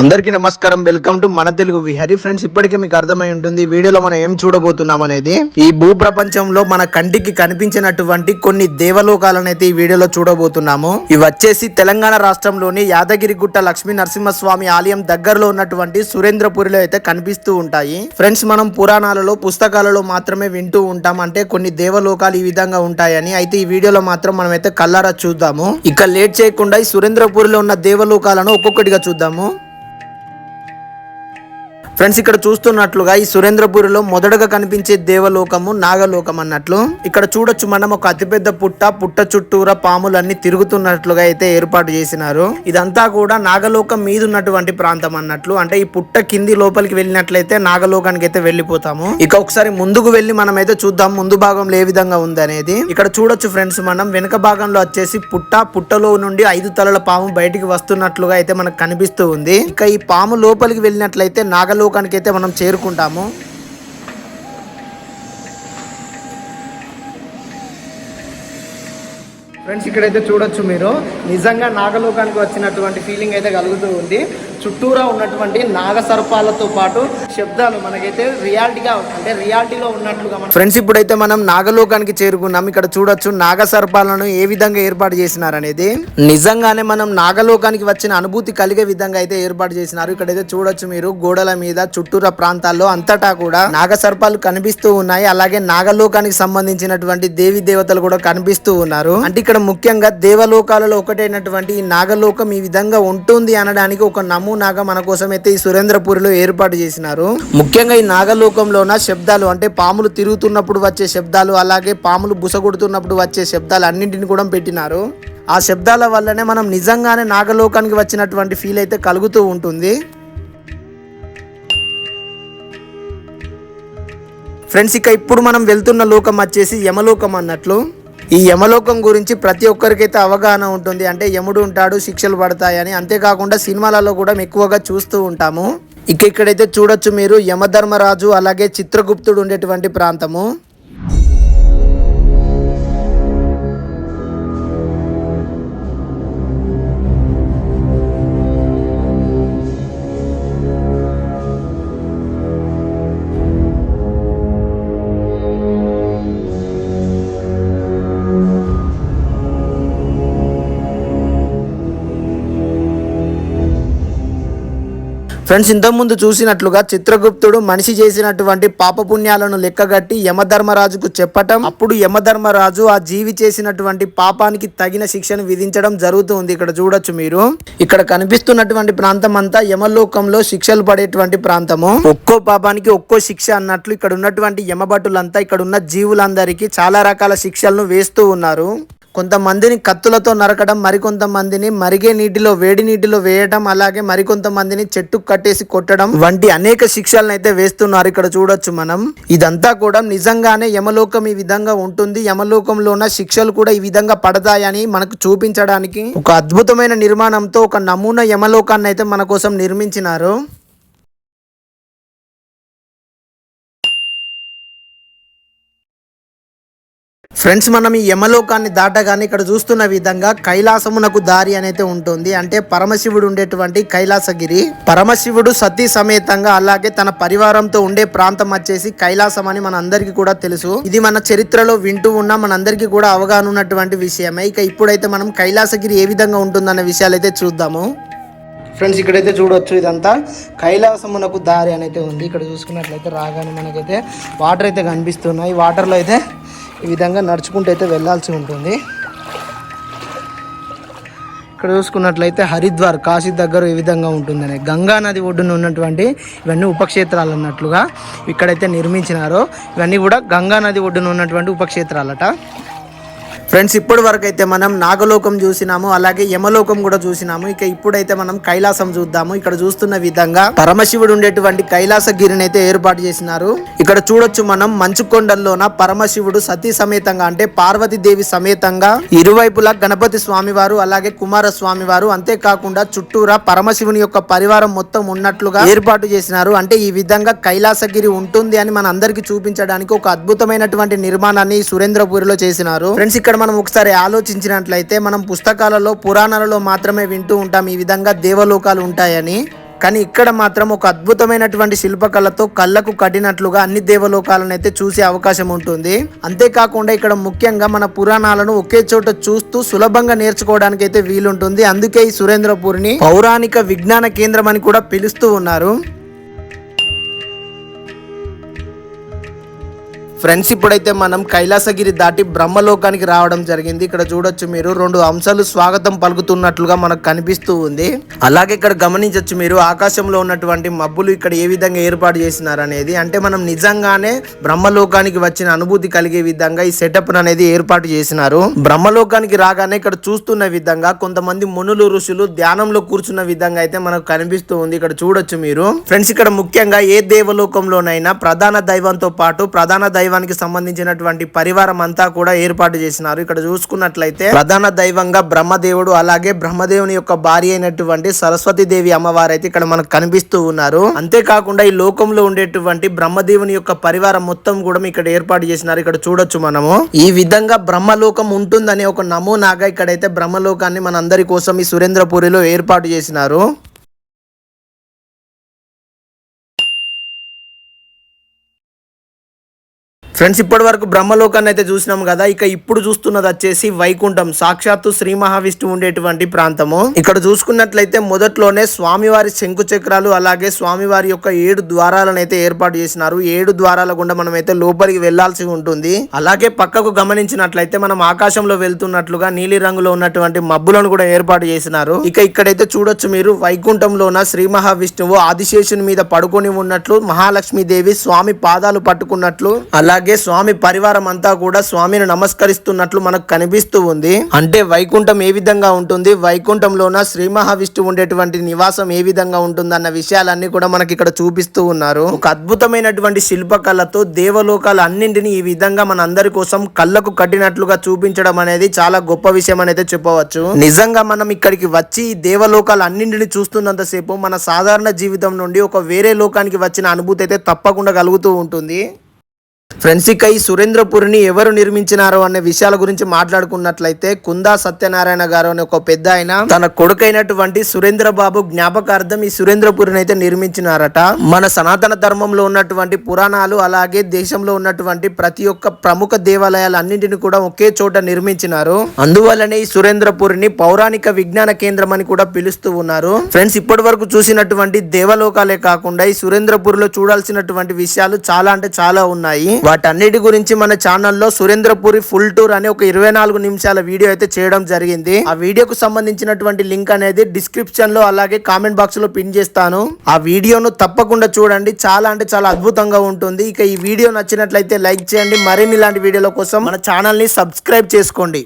అందరికీ నమస్కారం. Welcome to మన తెలుగు విహరి. ఫ్రెండ్స్ ఇప్పటికే మీకు అర్థమై ఉంటుంది ఈ వీడియోలో మనం ఏం చూడబోతున్నాం అనేది. ఈ భూ ప్రపంచంలో మన కంటికి కనిపించినటువంటి కొన్ని దేవలోకాలను అయితే ఈ వీడియోలో చూడబోతున్నాము. ఇవి వచ్చేసి తెలంగాణ రాష్ట్రంలోని యాదగిరిగుట్ట లక్ష్మీ నరసింహస్వామి ఆలయం దగ్గరలో ఉన్నటువంటి సురేంద్రపురిలో అయితే కనిపిస్తూ ఉంటాయి. ఫ్రెండ్స్ మనం పురాణాలలో పుస్తకాలలో మాత్రమే వింటూ ఉంటాం. అంటే కొన్ని దేవలోకాలు ఈ విధంగా ఉంటాయని. అయితే ఈ వీడియోలో మాత్రం మనం అయితే కల్లారా చూద్దాము. ఇక లేట్ చేయకుండా ఈ సురేంద్రపురిలో ఉన్న దేవలోకాలను ఒక్కొక్కటిగా చూద్దాము. ఫ్రెండ్స్ ఇక్కడ చూస్తున్నట్లుగా ఈ సురేంద్రపురిలో మొదటగా కనిపించే దేవలోకము నాగలోకం అన్నట్లు. ఇక్కడ చూడొచ్చు మనం ఒక అతిపెద్ద పుట్ట పుట్ట చుట్టూరా పాములన్నీ తిరుగుతున్నట్లుగా అయితే ఏర్పాటు చేసినారు. ఇదంతా కూడా నాగలోకం మీద ఉన్నటువంటి ప్రాంతం అన్నట్లు. అంటే ఈ పుట్ట కింది లోపలికి వెళ్ళినట్లయితే నాగలోకానికి అయితే వెళ్ళిపోతాము. ఇక ఒకసారి ముందుకు వెళ్ళి మనం అయితే చూద్దాం ముందు భాగంలో ఏ విధంగా ఉంది అనేది. ఇక్కడ చూడొచ్చు ఫ్రెండ్స్ మనం వెనుక భాగంలో వచ్చేసి పుట్ట పుట్టలో నుండి ఐదు తలల పాము బయటికి వస్తున్నట్లుగా అయితే మనకు కనిపిస్తూ ఉంది. ఇక ఈ పాము లోపలికి వెళ్ళినట్లయితే నాగలోకానికి అయితే మనం చేరుకుంటాము. ఫ్రెండ్స్ ఇక్కడైతే చూడొచ్చు మీరు. నిజంగా నాగలోకానికి వచ్చినటువంటి ఫీలింగ్ అయితే కలుగుతూ ఉంది. చుట్టూరా ఉన్నటువంటి నాగ సర్పాలతో పాటు శబ్దాలు మనకైతే రియాలిటీగా అంటే రియాలిటీలో ఉన్నట్లుగా ఫ్రెండ్స్ ఇప్పుడైతే మనం నాగలోకానికి చేరుకున్నాం. ఇక్కడ చూడొచ్చు నాగ సర్పాలను ఏ విధంగా ఏర్పాటు చేసినారనేది. నిజంగానే మనం నాగలోకానికి వచ్చిన అనుభూతి కలిగే విధంగా అయితే ఏర్పాటు చేసినారు. ఇక్కడైతే చూడొచ్చు మీరు గోడల మీద చుట్టూరా ప్రాంతాల్లో అంతటా కూడా నాగ సర్పాలు కనిపిస్తూ ఉన్నాయి. అలాగే నాగలోకానికి సంబంధించినటువంటి దేవి దేవతలు కూడా కనిపిస్తూ ఉన్నారు. అంటే ఇక్కడ ముఖ్యంగా దేవలోకాలలో ఒకటైనటువంటి ఈ నాగలోకం ఈ విధంగా ఉంటుంది అనడానికి ఒక నమ్ము నాగ మన కోసం అయితే ఈ సురేంద్రపురిలో ఏర్పాటు చేసినారు. ముఖ్యంగా ఈ నాగలోకంలోన శబ్దాలు అంటే పాములు తిరుగుతున్నప్పుడు వచ్చే శబ్దాలు అలాగే పాములు బుసగొడుతున్నప్పుడు వచ్చే శబ్దాలు అన్నింటిని కూడా పెట్టినారు. ఆ శబ్దాల వల్లనే మనం నిజంగానే నాగలోకానికి వచ్చినటువంటి ఫీల్ అయితే కలుగుతూ ఉంటుంది. ఫ్రెండ్స్ ఇక ఇప్పుడు మనం వెళ్తున్న లోకం వచ్చేసి యమలోకం అన్నట్లు. ఈ యమలోకం గురించి ప్రతి ఒక్కరికైతే అవగాహన ఉంటుంది. అంటే యముడు ఉంటాడు శిక్షలు పడతాయని. అంతేకాకుండా సినిమాలలో కూడా ఎక్కువగా చూస్తూ ఉంటాము. ఇక ఇక్కడైతే చూడొచ్చు మీరు యమధర్మరాజు అలాగే చిత్రగుప్తుడు ఉండేటువంటి ప్రాంతము. ఫ్రెండ్స్ ఇంతకుముందు చూసినట్లుగా చిత్రగుప్తుడు మనిషి చేసినటువంటి పాపపుణ్యాలను లెక్కగట్టి యమధర్మరాజుకు చెప్పటం అప్పుడు యమధర్మరాజు ఆ జీవి చేసినటువంటి పాపానికి తగిన శిక్షను విధించడం జరుగుతుంది. ఇక్కడ చూడొచ్చు మీరు. ఇక్కడ కనిపిస్తున్నటువంటి ప్రాంతం అంతా యమలోకంలో శిక్షలు పడేటువంటి ప్రాంతము. ఒక్కో పాపానికి ఒక్కో శిక్ష అన్నట్లు ఇక్కడ ఉన్నటువంటి యమభటులంతా ఇక్కడ ఉన్న జీవులందరికీ చాలా రకాల శిక్షలను వేస్తూ ఉన్నారు. కొంతమందిని కత్తులతో నరకడం మరికొంతమందిని మరిగే నీటిలో వేడి నీటిలో వేయడం అలాగే మరికొంతమందిని చెట్టు కట్టేసి కొట్టడం వంటి అనేక శిక్షలను అయితే వేస్తున్నారు ఇక్కడ చూడొచ్చు మనం. ఇదంతా కూడా నిజంగానే యమలోకం ఈ విధంగా ఉంటుంది. యమలోకంలో ఉన్న శిక్షలు కూడా ఈ విధంగా పడతాయని మనకు చూపించడానికి ఒక అద్భుతమైన నిర్మాణంతో ఒక నమూనా యమలోకాన్ని అయితే మన కోసం నిర్మించినారు. ఫ్రెండ్స్ మనం ఈ యమలోకాన్ని దాటగానే ఇక్కడ చూస్తున్న విధంగా కైలాసమునకు దారి అనేది ఉంటుంది. అంటే పరమశివుడు ఉండేటువంటి కైలాసగిరి. పరమశివుడు సతీ సమేతంగా అలాగే తన పరివారంతో ఉండే ప్రాంతం వచ్చేసి కైలాసం అని మన అందరికీ కూడా తెలుసు. ఇది మన చరిత్రలో వింటూ ఉన్న మనందరికీ కూడా అవగాహన ఉన్నటువంటి విషయమే. ఇక ఇప్పుడైతే మనం కైలాసగిరి ఏ విధంగా ఉంటుందన్న విషయాలు అయితే చూద్దాము. ఫ్రెండ్స్ ఇక్కడైతే చూడొచ్చు ఇదంతా. కైలాసమునకు దారి అనేది ఉంది. ఇక్కడ చూసుకున్నట్లయితే రాగానే మనకైతే వాటర్ అయితే కనిపిస్తున్నాయి. వాటర్లో అయితే ఈ విధంగా నడుచుకుంటూ అయితే వెళ్ళాల్సి ఉంటుంది. ఇక్కడ చూసుకున్నట్లయితే హరిద్వార్ కాశీ దగ్గర ఈ విధంగా ఉంటుందని. గంగా నది ఒడ్డున ఉన్నటువంటి ఇవన్నీ ఉపక్షేత్రాలు అన్నట్లుగా ఇక్కడైతే నిర్మించినారో. ఇవన్నీ కూడా గంగా నది ఒడ్డున ఉన్నటువంటి ఉపక్షేత్రాలట. ఫ్రెండ్స్ ఇప్పటి వరకు అయితే మనం నాగలోకం చూసినాము అలాగే యమలోకం కూడా చూసినాము. ఇక ఇప్పుడైతే మనం కైలాసం చూద్దాము. ఇక్కడ చూస్తున్న విధంగా పరమశివుడు ఉండేటువంటి కైలాసగిరిని అయితే ఏర్పాటు చేసినారు. ఇక్కడ చూడొచ్చు మనం మంచు కొండల్లోన పరమశివుడు సతీ సమేతంగా అంటే పార్వతీదేవి సమేతంగా ఇరువైపులా గణపతి స్వామి వారు అలాగే కుమార స్వామి వారు అంతేకాకుండా చుట్టూరా పరమశివుని యొక్క పరివారం మొత్తం ఉన్నట్లుగా ఏర్పాటు చేసినారు. అంటే ఈ విధంగా కైలాసగిరి ఉంటుంది అని మన అందరికి చూపించడానికి ఒక అద్భుతమైనటువంటి నిర్మాణాన్ని సురేంద్రపురిలో చేసినారు. ఫ్రెండ్స్ ఇక్కడ మనం ఒకసారి ఆలోచించినట్లయితే మనం పుస్తకాలలో పురాణాలలో మాత్రమే వింటూ ఉంటాం. ఈ విధంగా దేవలోకాలు ఉంటాయని. కానీ ఇక్కడ మాత్రం ఒక అద్భుతమైనటువంటి శిల్పకళతో కళ్ళకు కట్టినట్లుగా అన్ని దేవలోకాలను అయితే చూసే అవకాశం ఉంటుంది. అంతేకాకుండా ఇక్కడ ముఖ్యంగా మన పురాణాలను ఒకే చోట చూస్తూ సులభంగా నేర్చుకోవడానికి అయితే వీలుంటుంది. అందుకే ఈ సురేంద్రపూర్ని పౌరాణిక విజ్ఞాన కేంద్రం అని కూడా పిలుస్తూ ఉన్నారు. ఫ్రెండ్స్ ఇప్పుడైతే మనం కైలాసగిరి దాటి బ్రహ్మలోకానికి రావడం జరిగింది. ఇక్కడ చూడొచ్చు మీరు రెండు అంశాలు స్వాగతం పలుకుతున్నట్లుగా మనకు కనిపిస్తూ ఉంది. అలాగే ఇక్కడ గమనించవచ్చు మీరు ఆకాశంలో ఉన్నటువంటి మబ్బులు ఇక్కడ ఏ విధంగా ఏర్పాటు చేసినారు అనేది. అంటే మనం నిజంగానే బ్రహ్మలోకానికి వచ్చిన అనుభూతి కలిగే విధంగా ఈ సెటప్ అనేది ఏర్పాటు చేసినారు. బ్రహ్మలోకానికి రాగానే ఇక్కడ చూస్తున్న విధంగా కొంతమంది మునులు ఋషులు ధ్యానంలో కూర్చున్న విధంగా అయితే మనకు కనిపిస్తూ ఉంది. ఇక్కడ చూడొచ్చు మీరు. ఫ్రెండ్స్ ఇక్కడ ముఖ్యంగా ఏ దేవలోకంలోనైనా ప్రధాన దైవంతో పాటు ప్రధాన దైవం దైవానికి సంబంధించినటువంటి పరివారం అంతా కూడా ఏర్పాటు చేసినారు. ఇక్కడ చూసుకున్నట్లయితే ప్రధాన దైవంగా బ్రహ్మదేవుడు అలాగే బ్రహ్మదేవుని యొక్క భార్య అయినటువంటి సరస్వతి దేవి అమ్మవారు అయితే ఇక్కడ మనకు కనిపిస్తూ ఉన్నారు. అంతేకాకుండా ఈ లోకంలో ఉండేటువంటి బ్రహ్మదేవుని యొక్క పరివారం మొత్తం కూడా ఇక్కడ ఏర్పాటు చేసినారు. ఇక్కడ చూడొచ్చు మనము. ఈ విధంగా బ్రహ్మలోకం ఉంటుందనే ఒక నమూనాగా ఇక్కడైతే బ్రహ్మలోకాన్ని మన అందరి కోసం ఈ సురేంద్రపురిలో ఏర్పాటు చేసినారు. ఫ్రెండ్స్ ఇప్పటి వరకు బ్రహ్మలోకాన్ని అయితే చూసినాం కదా. ఇక ఇప్పుడు చూస్తున్నది వచ్చేసి వైకుంఠం సాక్షాత్తు శ్రీ మహావిష్ణువు ఉండేటువంటి ప్రాంతము. ఇక్కడ చూసుకున్నట్లయితే మొదట్లోనే స్వామివారి శంకు చక్రాలు అలాగే స్వామివారి యొక్క ఏడు ద్వారాలను అయితే ఏర్పాటు చేసినారు. ఏడు ద్వారాల గుండా మనం అయితే లోపలికి వెళ్ళాల్సి ఉంటుంది. అలాగే పక్కకు గమనించినట్లయితే మనం ఆకాశంలో వెళ్తున్నట్లుగా నీలి రంగులో ఉన్నటువంటి మబ్బులను కూడా ఏర్పాటు చేసినారు. ఇక ఇక్కడైతే చూడొచ్చు మీరు వైకుంఠంలోన శ్రీ మహావిష్ణువు ఆదిశేషుని మీద పడుకొని ఉన్నట్లు మహాలక్ష్మీదేవి స్వామి పాదాలు పట్టుకున్నట్లు అలాగే స్వామి పరివారం అంతా కూడా స్వామిని నమస్కరిస్తున్నట్లు మనకు కనిపిస్తూ ఉంది. అంటే వైకుంఠం ఏ విధంగా ఉంటుంది? వైకుంఠంలోన శ్రీ మహావిష్ణువు ఉండేటువంటి నివాసం ఏ విధంగా ఉంటుంది అన్న విషయాలన్నీ కూడా మనకి ఇక్కడ చూపిస్తూ ఉన్నారు. ఒక అద్భుతమైనటువంటి శిల్పకళతో దేవలోకాలు అన్నింటినీ ఈ విధంగా మన అందరి కోసం కళ్ళకు కట్టినట్లుగా చూపించడం అనేది చాలా గొప్ప విషయం అనేది చెప్పవచ్చు. నిజంగా మనం ఇక్కడికి వచ్చి దేవలోకాలు అన్నింటినీ చూస్తున్నంతసేపు మన సాధారణ జీవితం నుండి ఒక వేరే లోకానికి వచ్చిన అనుభూతి అయితే తప్పకుండా కలుగుతూ ఉంటుంది. ఫ్రెండ్స్ ఇక ఈ సురేంద్రపురిని ఎవరు నిర్మించినారో అనే విషయాల గురించి మాట్లాడుకున్నట్లయితే కుందా సత్యనారాయణ గారు అనే ఒక పెద్ద ఆయన. తన కొడుకైనటువంటి సురేంద్ర బాబు జ్ఞాపకార్థం ఈ సురేంద్రపురిని అయితే నిర్మించినారట. మన సనాతన ధర్మంలో ఉన్నటువంటి పురాణాలు అలాగే దేశంలో ఉన్నటువంటి ప్రతి ఒక్క ప్రముఖ దేవాలయాలు అన్నింటిని కూడా ఒకే చోట నిర్మించినారు. అందువల్లనే ఈ సురేంద్రపురిని పౌరాణిక విజ్ఞాన కేంద్రం అని కూడా పిలుస్తూ ఉన్నారు. ఫ్రెండ్స్ ఇప్పటి వరకు చూసినటువంటి దేవలోకాలే కాకుండా ఈ సురేంద్రపూర్లో చూడాల్సినటువంటి విషయాలు చాలా అంటే చాలా ఉన్నాయి. వాటన్నిటి గురించి మన ఛానల్లో సురేంద్రపురి ఫుల్ టూర్ అనే ఒక ఇరవై నాలుగు నిమిషాల వీడియో అయితే చేయడం జరిగింది. ఆ వీడియోకు సంబంధించినటువంటి లింక్ అనేది డిస్క్రిప్షన్లో అలాగే కామెంట్ బాక్స్లో పిన్ చేస్తాను. ఆ వీడియోను తప్పకుండా చూడండి. చాలా అంటే చాలా అద్భుతంగా ఉంటుంది. ఇక ఈ వీడియో నచ్చినట్లయితే లైక్ చేయండి. మరిన్ని ఇలాంటి వీడియోల కోసం మన ఛానల్ని సబ్స్క్రైబ్ చేసుకోండి.